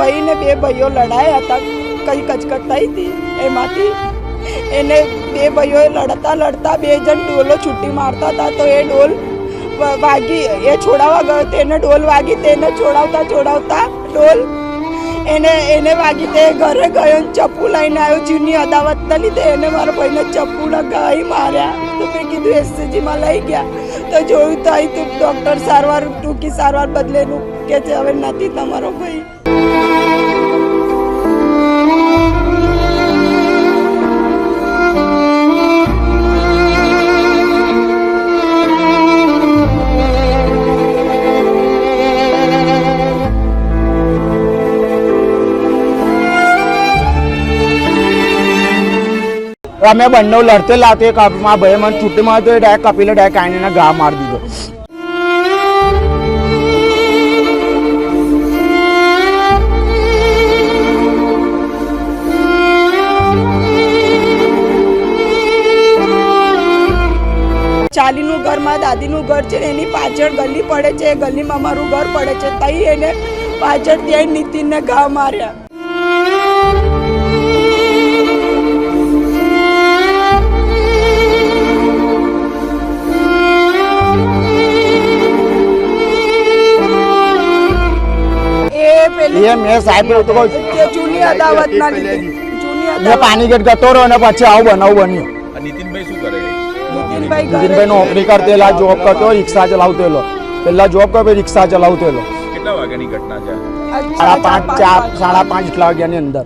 ભાઈ ને બે ભાઈઓ લડાયા હતા, કઈ કચકચ થઈ હતી એમાંથી. એને બે ભાઈઓએ લડતા લડતા બે જણ ડોલો છૂટી મારતા હતા, તો એ ડોલ વાગી, એ છોડાવવા ગયો તેને ડોલ વાગી તેને છોડાવતા છોડાવતા ડોલ એને એને વાગી, તે ઘરે ગયો ચપ્પુ લઈને આવ્યો, જૂની અદાવતના લીધે એને મારા ભાઈને ચપ્પુ લગાવી માર્યા. તો મેં કીધું એસસીજીમાં લઈ ગયા. તો જોયું તો અહીં તું ડૉક્ટર સારવાર, ટૂંકી સારવાર બદલેનું કે છે, હવે નથી તમારો ભાઈ. અમે બંને લડતે લાવતે કપમાં ભાઈ મને છૂટી મારતો એ ડાયરેક્ટ કપિલે ડાયરેક્ટ આઈને ગા મારી દીધો. ચાલીનું ઘર મારા દાદીનું ઘર છે, એની પાછળ ગલી પડે છે એ ગલીમાં મારું ઘર પડે છે, તઈ એને પાછળ ત્યાં નીતિનને ઘા માર્યા. એ મેં સાહેબ. જૂની અદાવતના લીધે. પાણી ગેટ રહ્યો ને પછી આવું બનાવ બન્યું. નીતિનભાઈ શું કરે? નીતિનભાઈ નોકરી કરતેલા જોબ કરતો રિક્ષા ચલાવતેલો પેલા જોબ કરતો રિક્ષા ચલાવતેલો કેટલા વાગ્યાની ઘટના છે? સાડા પાંચ ચાર સાડા પાંચ એટલા વાગ્યાની અંદર.